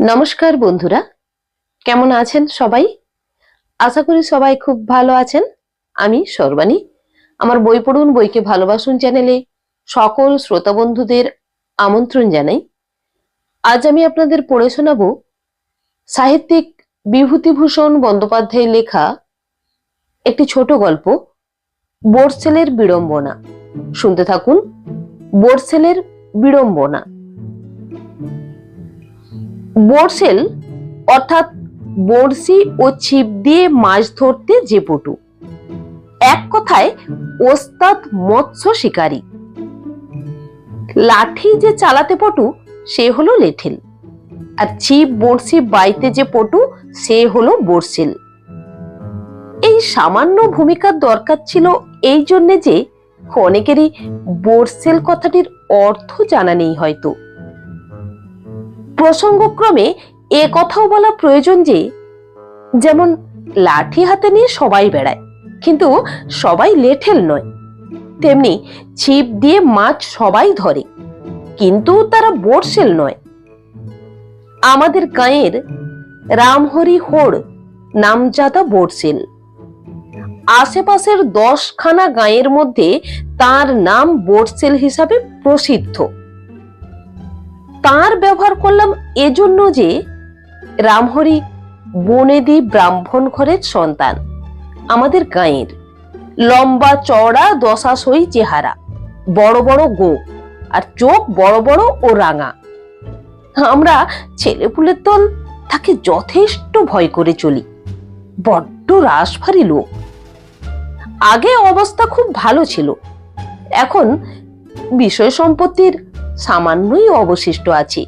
নমস্কার বন্ধুরা। কেমন আছেন সবাই? আশা করি সবাই খুব ভালো আছেন। আমি সর্বাণী। আমার বই পড়ুন, বইকে ভালোবাসুন চ্যানেলে সকল শ্রোতা বন্ধুদের আমন্ত্রণ জানাই। আজ আমি আপনাদের পড়ে শোনাব সাহিত্যিক বিভূতিভূষণ বন্দ্যোপাধ্যায় লেখা একটি ছোট গল্প, বোরসেলের বিড়ম্বনা। শুনতে থাকুন, বোরসেলের বিড়ম্বনা। বোরসেল, অর্থাৎ বড়শি ও ছিপ দিয়ে মাছ ধরতে যে পটু। এক কথায়, ওস্তাদ মৎস্য শিকারী। লাঠি যে চালাতে পটু, সে হলো লেঠেল। আর ছিপ বড়শি বাইতে যে পটু, সে হলো বড়সেল এই সামান্য ভূমিকার দরকার ছিল এই জন্যে যে, অনেকেরই বোরসেল কথাটির অর্থ জানা নেই হয়তো। প্রসঙ্গক্রমে এ কথাও বলা প্রয়োজন যে, যেমন লাঠি হাতে নিয়ে সবাই বেড়ায়, কিন্তু সবাই লেঠেল নয়। তেমনি ছিপ দিয়ে মাছ সবাই ধরে, কিন্তু তারা বর্ষেল নয়। আমাদের গাঁয়ের রামহরি হোড় নামজাদা বর্ষেল আশেপাশের দশখানা গাঁয়ের মধ্যে তার নাম বোরসেল হিসাবে প্রসিদ্ধ। তার ব্যবহার করলাম এজন্য যে রামহরি বনেদি ব্রাহ্মণ ঘরের সন্তান, আমাদের গাঁয়ের। লম্বা চওড়া দশাশই চেহারা, বড় বড় গো আর চোখ বড় বড় ও রাঙা। আমরা ছেলেপুলের দল তাকে যথেষ্ট ভয় করে চলি, বড্ড রাসভারী লোক। আগে অবস্থা খুব ভালো ছিল, এখন বিষয় সম্পত্তির সামান্যই অবশিষ্ট আছে।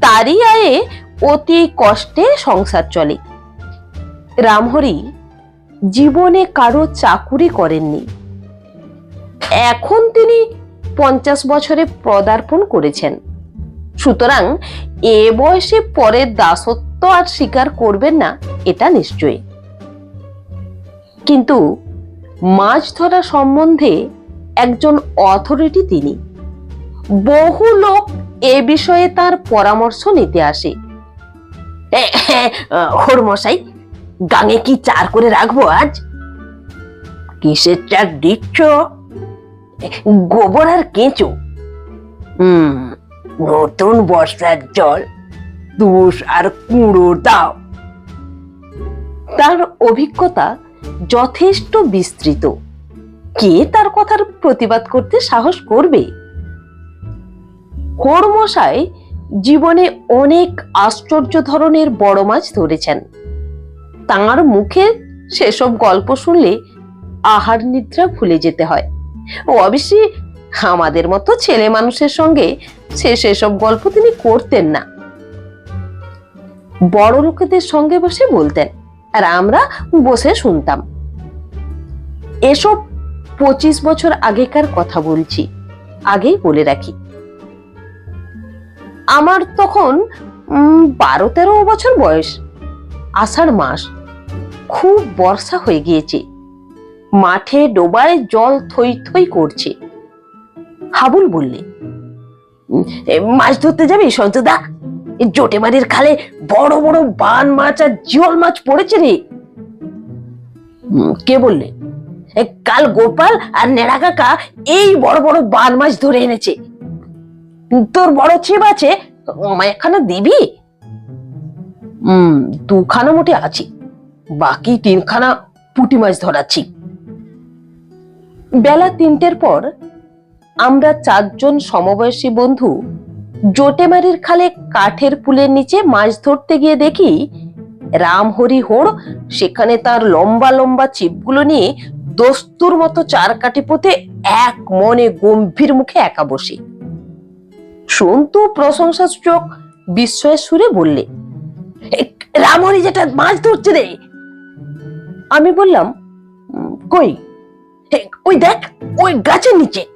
তারই আয়ে অতি কষ্টে সংসার চলে। রামহরি, জীবনে কারও চাকুরি করেননি। এখন তিনি পঞ্চাশ বছরে পদার্পণ করেছেন। সুতরাং এ বয়সে পরের দাসত্ব আর স্বীকার করবেন না, এটা নিশ্চয়ই। কিন্তু মাছ ধরা সম্বন্ধে একজন অথরিটি তিনি। বহু লোক এ বিষয়ে তার পরামর্শ নিতে আসে। হরমশাই গাঙে কি চার করে রাখব আজ? কিসের চার দিচ্ছ? গোবর আর কেঁচো। হুম, নতুন বর্ষার জল, তুষ আর কুঁড়ো দাও। তার অভিজ্ঞতা যথেষ্ট বিস্তৃত। কে তার কথার প্রতিবাদ করতে সাহস করবে? কর্মশাই জীবনে অনেক আশ্চর্য ধরনের বড় মাছ ধরেছেন। তাঁর মুখে সেসব গল্প শুনলে আহার নিদ্রা ভুলে যেতে হয়। ও অবশ্যই আমাদের মতো ছেলে মানুষের সঙ্গে সে সেসব গল্প তিনি করতেন না। বড় লোকেদের সঙ্গে বসে বলতেন, আর আমরা বসে শুনতাম। এসব পঁচিশ বছর আগেকার কথা বলছি। আগেই বলে রাখি। আমার তখন বারো তেরো বছর বয়স। আষাঢ় মাস। খুব বর্ষা হয়ে গিয়েছে। মাঠে ডোবায় জল থই থই করছে। হাবুল বললে মাছ ধরতে যাবি এই জোটে বাড়ির খালে বড় বড় বান মাছ আর জিওল মাছ পড়েছে রে। কে বললে কাল গোপাল আর নেড়া কাকা এই বড় বড় বান মাছ ধরে এনেছে। তোর বড় ছিপ আছে আমায় একখানা দিবি? হুম, দুখানা মোটে আছি, বাকি তিনখানা পুঁটি মাছ ধরাচ্ছি। বেলা তিনটের পর আমরা চারজন সমবয়সী বন্ধু জোটেমারির খালে কাঠের পুলের নিচে মাছ ধরতে গিয়ে দেখি রামহরি হোড় সেখানে তার লম্বা লম্বা ছিপগুলো নিয়ে দস্তুর মতো চার কাঠি পোতে এক মনে গম্ভীর মুখে একা বসে। সন্তু প্রশংসাসূচক বিস্ময়ের সুরে বললে "এ, রামহরি যেটা মাছ ধরছে রে। আমি বললাম কই? ওই দেখ ওই গাছের নিচে।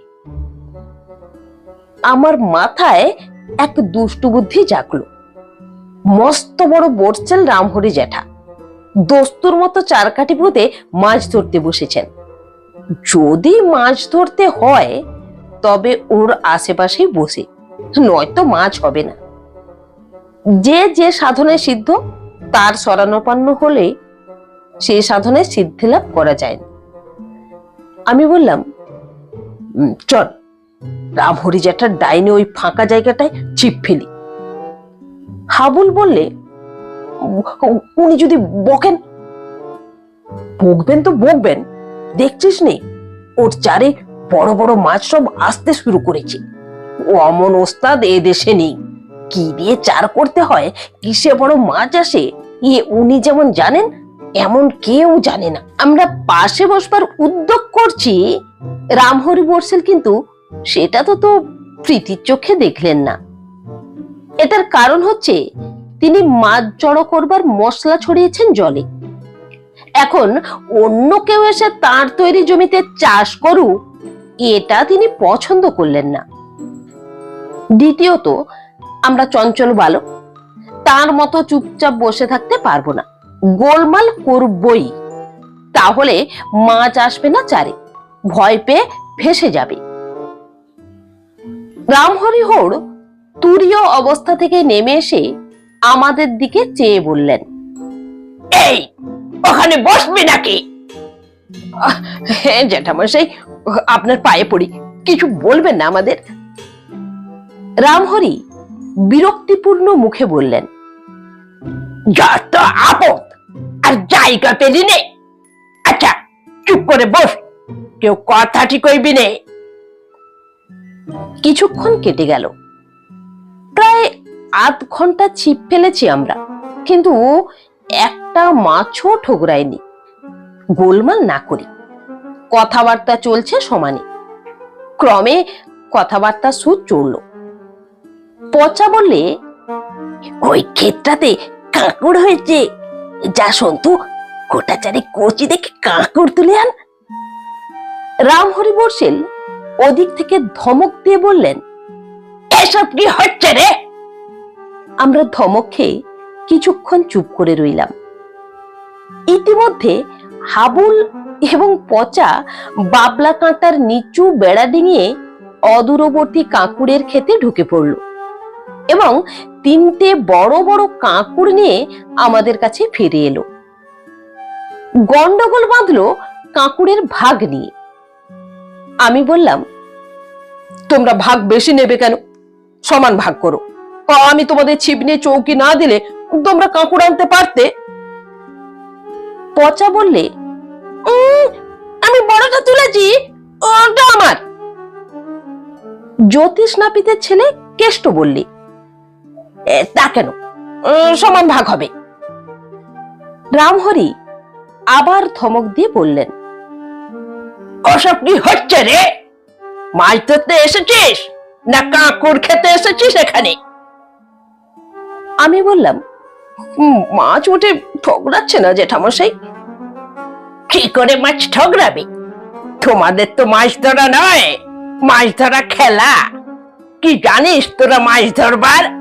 আমার মাথায় এক দুষ্টু বুদ্ধি জাগলো। মস্ত বড় বটচেল রামহরি জ্যাঠা দস্তুর মতো চারকাঠি পুঁতে মাছ ধরতে বসেছেন। যদি মাছ ধরতে হয় তবে ওর আশেপাশেই বসে। নয়তো মাছ হবে না। যে যে সাধনে সিদ্ধ, তার শরণাপন্ন হলে সে সাধনে সিদ্ধি লাভ করা যায় না। আমি বললাম চল রামহরি জ্যাঠার ডাইনে ওই ফাঁকা জায়গাটায় ছিপ ফেলি। হাবুল বললে উনি যদি বকেন। বকবেন তো বকবেন, দেখছিস নে, ওর চারে বড় বড় মাছ সব আসতে শুরু করেছে। ও অমন ওস্তাদ এ দেশে নেই। কি দিয়ে চার করতে হয়? কিসে বড় মাছ আসে? ইয়ে উনি যেমন জানেন, এমন কেউ জানে না। আমরা পাশে বসবার উদ্যোগ করছি। রামহরি বর্ষেল কিন্তু সেটা তো তো প্রীতির চোখে দেখলেন না। এটার কারণ হচ্ছে, তিনি মাছ জড়ো করবার মশলা ছড়িয়েছেন জলে। এখন অন্য কেউ এসে তার তৈরি জমিতে চাষ করুক, এটা তিনি পছন্দ করলেন না। দ্বিতীয়ত, আমরা চঞ্চল বালক। তার মতো চুপচাপ বসে থাকতে পারব না। গোলমাল করবই। তাহলে মাছ আসবে না চারে। ভয় পেয়ে ভেসে যাবে। রামহরি হোড় তুরীয় অবস্থা থেকে নেমে এসে আমাদের দিকে চেয়ে বললেন, এই, ওখানে বসবে নাকি? হ্যাঁ জ্যাঠামশাই, আপনার পায়ে পড়ি। কিছু বলবেন না আমাদের? রামহরি বিরক্তিপূর্ণ মুখে বললেন, যত আপদ আর জায়গা পেলি নে আচ্ছা চুপ করে বস, কেউ কথাটি কইবি নে। কিছুক্ষণ কেটে গেল। প্রায় আধ ঘণ্টা ছিপ ফেলেছি আমরা, কিন্তু একটা মাছও ঠোকরায়নি। গোলমাল না করি। কথাবার্তা চলছে সমানে। ক্রমে কথাবার্তা সুদ চড়ল পচা বললে? ওই ক্ষেতটাতে কাঁকড় হয়েছে। যা সন্তু, গোটা চারে কচি দেখে কাঁকড় তুলে আন। রামহরি বর্ষেল ওদিক থেকে ধমক দিয়ে বললেন, এসব কি হচ্ছে রে? আমরা ধমক খেয়ে কিছুক্ষণ চুপ করে রইলাম। ইতিমধ্যে হাবুল এবং পচা বাবলা কাঁটার নিচু বেড়া ডিঙিয়ে অদূরবর্তী কাঁকুড়ের খেতে ঢুকে পড়ল। এবং তিনটে বড় বড় কাঁকুড় নিয়ে আমাদের কাছে ফিরে এলো। গন্ডগোল বাঁধলো কাঁকুড়ের ভাগ নিয়ে। আমি বললাম তোমরা ভাগ বেশি নেবে কেন? সমান ভাগ করো। আমি তোমাদের ছিপ নিয়ে চৌকি না দিলে তোমরা কাঁকুড় আনতে পারতে? পচা বললে "উম, আমি বড়টা তুলেছি ওটা আমার। জ্যোতিষ নাপিতের ছেলে কেষ্ট বললি "এ, তা কেন? সমান ভাগ হবে। রামহরি আবার ধমক দিয়ে বললেন ওসব কি হচ্ছে রে! মাছ ধরতে এসেছিস না কাঁকুড় খেতে এসেছিস এখানে? আমি বললাম "উম, মাছ উঠে ঠগড়াচ্ছে না জেঠামশাই। কি করে মাছ ঠগড়াবে তোমাদের তো মাছ ধরা নয় মাছ ধরা খেলা। কি জানিস তোরা মাছ ধরবার?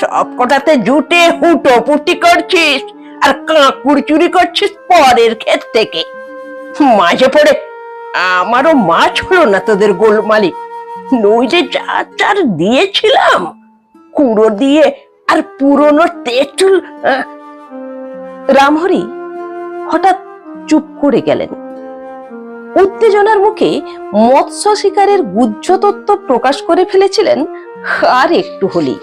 সব কটাতে জুটে হুটো পুটি করছিস আর কাঁকুড় চুরি করছিস পরের ক্ষেত থেকে। মাঝে পড়ে আমারও মাছ হলো না তোদের গোলমালি যে যা চার দিয়েছিলাম কুড়ো দিয়ে আর পুরনো আহ, রামহরি হঠাৎ চুপ করে গেলেন। উত্তেজনার মুখে মৎস্য শিকারের গুহ্য তত্ত্ব প্রকাশ করে ফেলেছিলেন আর একটু হলেই।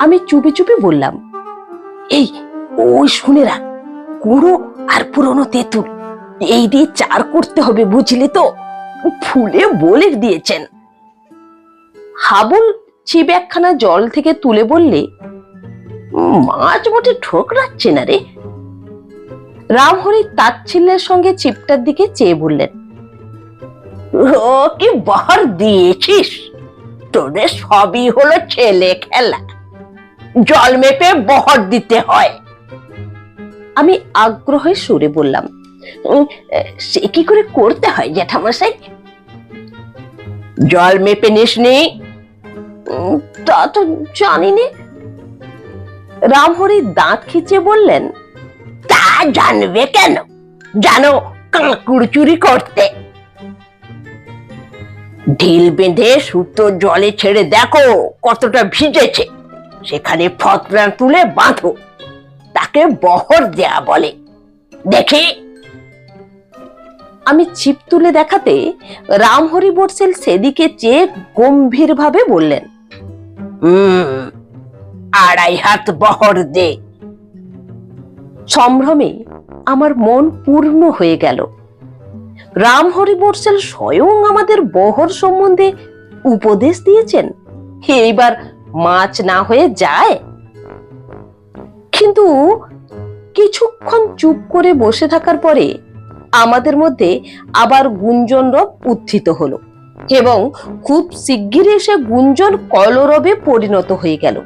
আমি চুপি চুপি বললাম এই ওই শুনে রাখ কুড়ো আর পুরনো তেঁতুল এই দিয়ে চার করতে হবে বুঝলি তো? ফুলে বলে দিয়েছেন। হাবুল চিপ একখানা জল থেকে তুলে বললে "উম, মাছ মোটে ঠোকরাচ্ছে না রে। রামহরি তাচ্ছিল্যের সঙ্গে চিপটার দিকে চেয়ে বললেন কি বহর দিয়েছিস? তোদের সবই হলো ছেলে খেলা। জল মেপে বহর দিতে হয়। আমি আগ্রহে সুরে বললাম সে কি করে করতে হয় জ্যাঠামশাই? জল মেপে নিসনি? উম, তা তো জানিনি। রামহরি দাঁত খিচে বললেন তা জানবে কেন? জানো কাঁকুড় চুরি করতে। ঢিল বেঁধে সুতো জলে ছেড়ে দেখো কতটা ভিজেছে। সেখানে ফতরা তুলে বাঁধো। তাকে বহর দেয়া বলে। দেখি আমি ছিপ তুলে দেখাতে রামহরি বর্ষেল সেদিকে চেয়ে গম্ভীর ভাবে বললেন আড়াই হাত বহর দে। সম্ভ্রমে আমার মন পূর্ণ হয়ে গেল। রামহরি বর্ষেল স্বয়ং আমাদের বহর সম্বন্ধে উপদেশ দিয়েছেন। এইবার মাছ না হয়ে যায়? কিন্তু কিছুক্ষণ চুপ করে বসে থাকার পরে আমাদের মধ্যে আবার গুঞ্জন রব উত্থিত হলো এবং খুব শিগগিরই সে গুঞ্জন কলরবে পরিণত হয়ে গেল।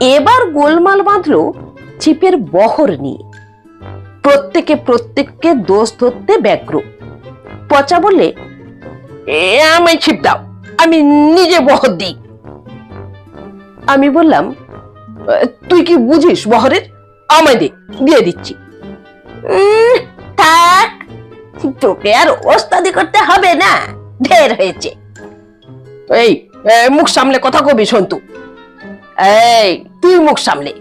এবার গোলমাল বাঁধলো চিপের বহর নিয়ে। প্রত্যেকে প্রত্যেককে দোষ ধরতে ব্যগ্র। পচা বললে, এ, আমায় ছিপ দাও, আমি নিজে বহর দিই। আমি বললাম তুই কি বুঝিস বহরের? আমায় দে, দিয়ে দিচ্ছি। থাক, তোকে আর ওস্তাদি করতে হবে না, ঢের হয়েছে। এই মুখ সামলে কথা কবি সন্তু। এই, তুই মুখ সামলে।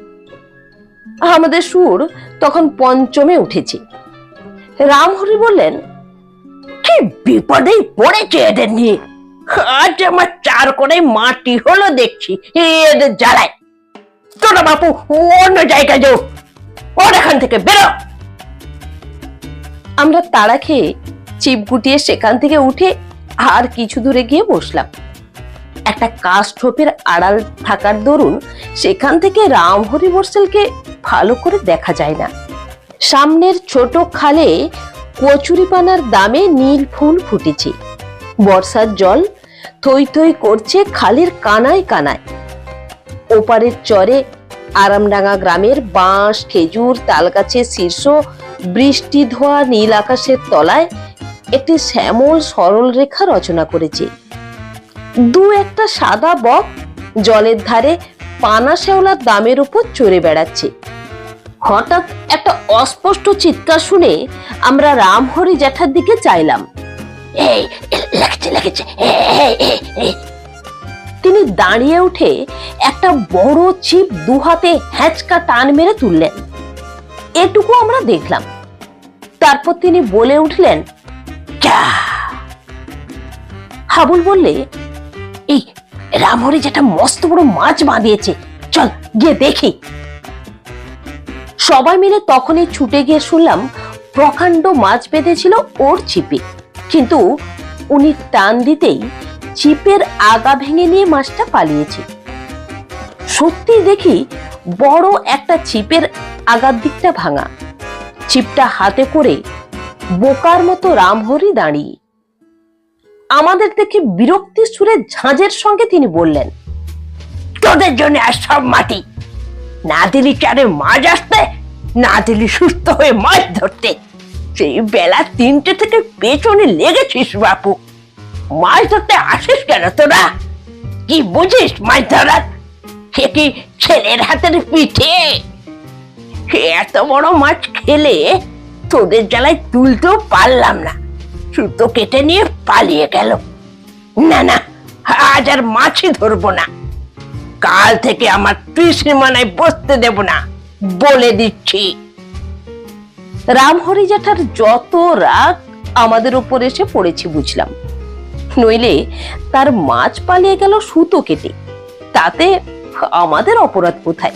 আমাদের সুর তখন পঞ্চমে উঠেছে। রামহরি বললেন, কি বিপদেই পড়েছে এদের নিয়ে? আজ আমার চার করে মাটি হলো দেখছি। জ্বালায়। বাপু, অন্য জায়গায় যাও। ওর এখান থেকে বেরো। আমরা তাড়া খেয়ে চিপ গুটিয়ে সেখান থেকে উঠে আর কিছু দূরে গিয়ে বসলাম। একটা আড়াল থাকার দরুন সেখান থেকে রামহরি বর্ষেলকে ভালো করে দেখা যায় না। সামনের ছোট খালে কচুরিপানার দামে নীল ফুল ফুটেছে। বর্ষার জল থই থই করছে খালের কানায় কানায়। ওপারের চরে আরামডাঙ্গা গ্রামের বাঁশ, খেজুর, তালগাছের শীর্ষ, বৃষ্টি ধোয়া নীল আকাশের তলায় একটি শ্যামল সরল রেখা রচনা করেছে। দু একটা সাদা বক জলের ধারে পানা শ্যাওলার দামের উপর চড়ে বেড়াচ্ছে। হঠাৎ একটা অস্পষ্ট চিৎকার শুনে আমরা রামহরি জ্যাঠার দিকে চাইলাম। তিনি দাঁড়িয়ে উঠে একটা বড় ছিপ দু হাতে হ্যাঁচকা টান মেরে তুললেন। এটুকু আমরা দেখলাম। তারপর তিনি বলে উঠলেন হাবুল বললে, এই রামহরি যেটা মস্ত বড় মাছ বাঁধিয়েছে, চল গিয়ে দেখি। সবাই মিলে তখনই ছুটে গিয়ে শুনলাম প্রকাণ্ড মাছ বেঁধেছিল ওর ছিপে। কিন্তু উনি টান দিতেই চিপের আগা ভেঙে নিয়ে মাছটা পালিয়েছে। সত্যি দেখি বড় একটা ছিপের আগার দিকটা ভাঙা। ছিপটা হাতে করে বোকার মতো রামহরি দাঁড়িয়ে। আমাদের দেখে বিরক্তির সুরে ঝাঁঝের সঙ্গে তিনি বললেন, তোদের জন্য আর সব মাটি। না দিলি চারে মাছ আসতে, না দিলি সুস্থ হয়ে মাছ ধরতে। সেই বেলা তিনটে থেকে পেছনে লেগেছিস বাপু। মাছ ধরতে আসিস কেন তোরা? কি বুঝিস মাছ ধরার? সে কি ছেলের হাতের পিঠে? এত বড় মাছ খেলে তোদের জ্বালায় তুলতেও পারলাম না। সুতো কেটে নিয়ে পালিয়ে গেল। না না, আজ আর মাছই ধরবো না। কাল থেকে আমার ত্রিসীমানায় বসতে দেব না, বলে দিচ্ছি। রামহরি জ্যাঠার যত রাগ আমাদের উপর এসে পড়েছে বুঝলাম। নইলে তার মাছ পালিয়ে গেল সুতো কেটে। তাতে আমাদের অপরাধ কোথায়?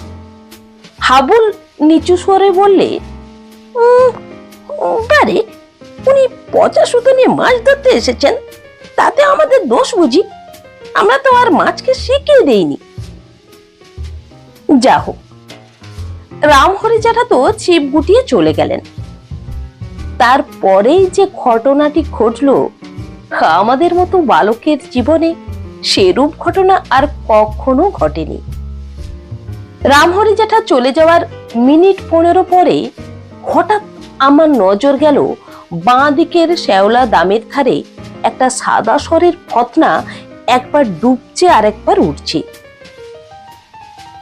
হাবুল নিচু স্বরে বললে "উম, উম, বারে উনি পচা সুতো নিয়ে মাছ ধরতে এসেছেন তাতে আমাদের দোষ বুঝি। আমরা তো আর মাছকে শিখিয়ে দেইনি। যা হোক রামহরি জ্যাঠা তো ছিপ গুটিয়ে চলে গেলেন। তারপরেই যে ঘটনাটি ঘটলো, আমাদের মতো বালকের জীবনে সেরূপ ঘটনা আর কখনো ঘটেনি। রামহরি জ্যাঠা চলে যাওয়ার মিনিট পনেরো পরে হঠাৎ আমার নজর গেল বাঁ দিকের শ্যাওলা দামের ধারে একটা সাদা স্বরের ফতনা একবার ডুবছে আর একবার উঠছে।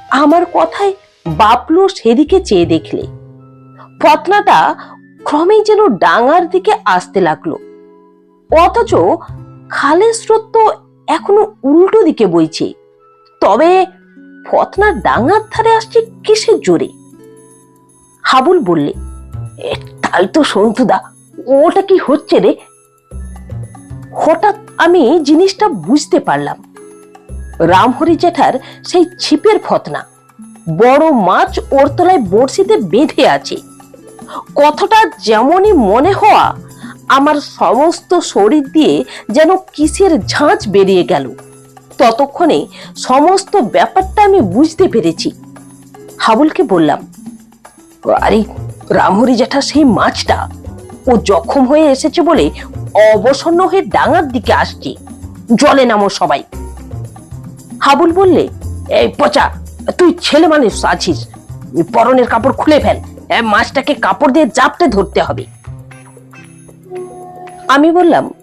আমার কথায় বাপলো সেদিকে চেয়ে দেখলে। ফতনাটা ক্রমেই যেন ডাঙার দিকে আসতে লাগল। অথচ খালের স্রোত তো এখনও উল্টো দিকে বইছে। তবে ফতনা ডাঙার ধারে আসছে কিসের জোরে? হাবুল বললে "এ, তাই তো সন্তুদা ওটা কি হচ্ছে রে? হঠাৎ আমি জিনিসটা বুঝতে পারলাম। রামহরি জেঠার সেই ছিপের ফতনা বড় মাছ ওর তলায় বড়শিতে বেঁধে আছে। কথাটা যেমনই মনে হওয়া, আমার সমস্ত শরীর দিয়ে যেন কিসের ঝাঁঝ বেরিয়ে গেল। ততক্ষণে সমস্ত ব্যাপারটা আমি বুঝতে পেরেছি। হাবুলকে বললাম, আরে, রামহরি জ্যাঠা, সেই মাছটা ও জখম হয়ে এসেছে বলে অবসন্ন হয়ে ডাঙার দিকে আসছে। জলে নামো সবাই। হাবুল বললে, এই পচা, তুই ছেলে মানুষ আছিস পরনের কাপড় খুলে ফেল। মাছটাকে কাপড় দিয়ে জাপটে ধরতে হবে। আমি বললাম,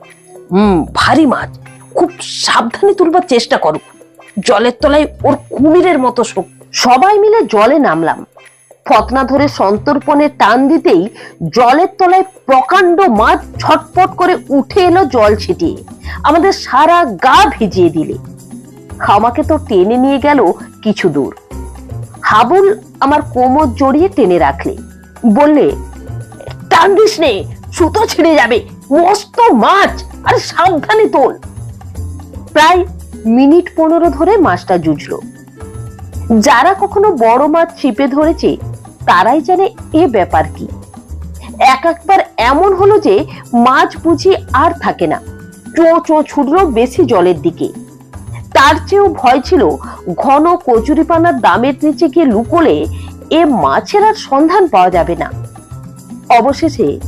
হুম, ভারী মাছ। খুব সাবধানে তুলবার চেষ্টা করো। জলের তলায় ওর কুমিরের মতো সবাই মিলে জলে নামলাম। ফতনা ধরে সন্তর্পণে টান দিতেই জলের তলায় প্রকাণ্ড মাছ ছটপট করে উঠে এলো জল ছিটিয়ে। আমাদের সারা গা ভিজিয়ে দিলে। আমাকে তো টেনে নিয়ে গেল কিছু দূর। হাবুল আমার কোমর জড়িয়ে টেনে রাখলে। বললে টান দিস নে, সুতো ছিঁড়ে যাবে, মস্ত মাছ, আর সাবধানে তোল। প্রায় মিনিট পনেরো ধরে মাছটা জুঝলো যারা কখনো বড় মাছ ছিপে ধরেছে, তারাই জানে এ ব্যাপার কি। এক একবার এমন হলো যে, মাছ বুঝি আর থাকে না। চো চো ছুটলো বেশি জলের দিকে। তার চেয়েও ভয় ছিল ঘন কচুরিপানার দামের নিচে গিয়ে লুকোলে এ মাছের আর সন্ধান পাওয়া যাবে না। অবশেষে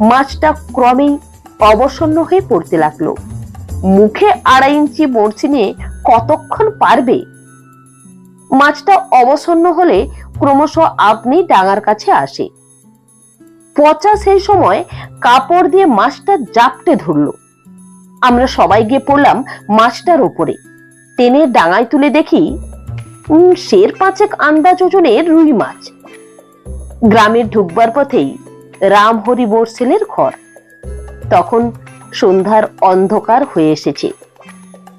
মাছটা ক্রমেই অবসন্ন হয়ে পড়তে লাগল। মুখে আড়াই ইঞ্চি বড়শি নিয়ে কতক্ষণ পারবে? মাছটা অবসন্ন হলে ক্রমশ আপনি ডাঙার কাছে আসে। পচা সেই সময় কাপড় দিয়ে মাছটা জাপটে ধরলো। আমরা সবাই গিয়ে পড়লাম মাছটার ওপরে। টেনে ডাঙায় তুলে দেখি শের পাঁচেক আন্দাজ ওজনের রুই মাছ। গ্রামের ঢুকবার পথেই রামহরি বোরসেলের ঘর। তখন সন্ধ্যার অন্ধকার হয়ে এসেছে।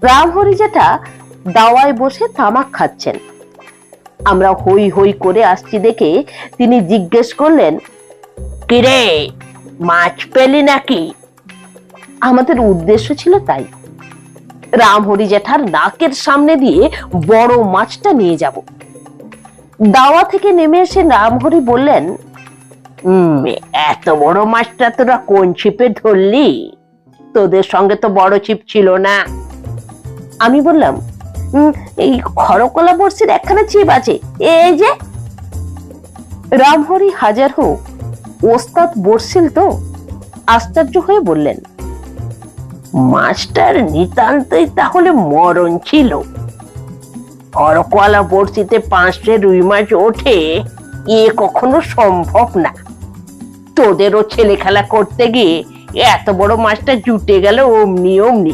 রামহরি জেঠা দাওয়ায় বসে তামাক খাচ্ছেন। আমরা হই হই করে আসছি দেখে তিনি জিজ্ঞেস করলেন, কিরে, মাছ পেলি নাকি? আমাদের উদ্দেশ্য ছিল তাই। রামহরি জেঠার নাকের সামনে দিয়ে বড় মাছটা নিয়ে যাব। দাওয়া থেকে নেমে এসে রামহরি বললেন এত বড় মাছটা তোরা কোন ছিপে ধরলি? তোদের সঙ্গে তো বড় ছিপ ছিল না। আমি বললাম "উম, এই খড়কলা বর্ষির একখানা ছিপ আছে এই যে। রামহরি হাজার হোক ওস্তাদ বর্ষিল তো আশ্চর্য হয়ে বললেন মাস্টার নিতান্তই তাহলে মরণ ছিল। অরকওয়ালা বড়শিতে পাঁচটে রুই মাছ ওঠে, এ কখনো সম্ভব না। তোদেরও ছেলে খেলা করতে গিয়ে এত বড় মাছটা জুটে গেল অমনি অমনি।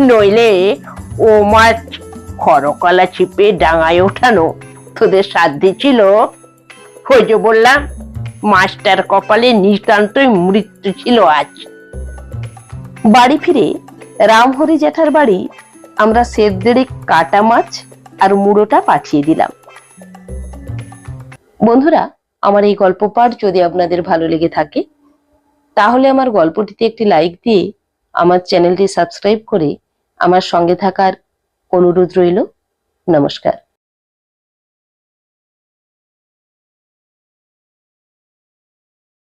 নইলে ও মাছ খরকলা ছিপে ডাঙায় ওঠানো তোদের সাধ্যে ছিল। ওই যে বললাম, মাস্টার কপালে নিতান্তই মৃত্যু ছিল আজ। বাড়ি ফিরে রামহরি জেঠার বাড়ি আমরা সের দেড়েক কাটা মাছ আর মুড়োটা পাঠিয়ে দিলাম। বন্ধুরা, আমার এই গল্প পাঠ যদি আপনাদের ভালো লেগে থাকে, তাহলে আমার গল্পটিতে একটি লাইক দিয়ে আমার চ্যানেলটি সাবস্ক্রাইব করে আমার সঙ্গে থাকার অনুরোধ রইল। নমস্কার।